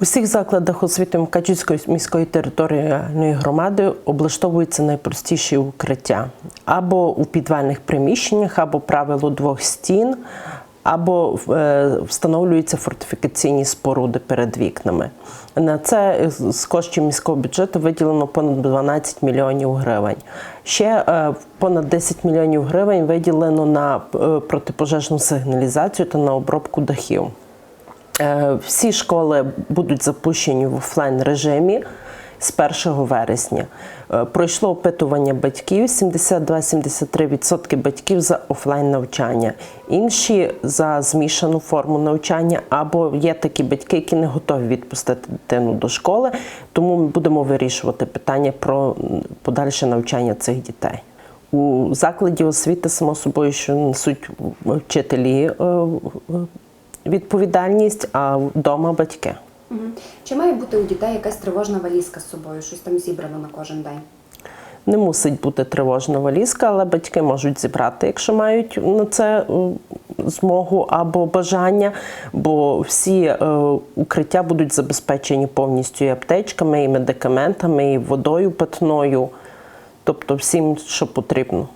У всіх закладах освіти Мкачівської міської територіальної громади облаштовуються найпростіші укриття або у підвальних приміщеннях, або правило двох стін, або е, встановлюються фортифікаційні споруди перед вікнами. На це з коштів міського бюджету виділено понад 12 мільйонів гривень. Ще е, понад 10 мільйонів гривень виділено на е, протипожежну сигналізацію та на обробку дахів. Е, Всі школи будуть запущені в офлайн режимі з 1 вересня. Е, Пройшло опитування батьків. 72-73% батьків за офлайн навчання, інші за змішану форму навчання, або є такі батьки, які не готові відпустити дитину до школи. Тому ми будемо вирішувати питання про подальше навчання цих дітей. У закладі освіти, само собою, що несуть вчителі е, відповідальність, а вдома батьки. Чи має бути у дітей якась тривожна валізка з собою, щось там зібрано на кожен день? Не мусить бути тривожна валізка, але батьки можуть зібрати, якщо мають на це е, змогу або бажання, бо всі е, укриття будуть забезпечені повністю і аптечками, і медикаментами, і водою питною, тобто всім, що потрібно.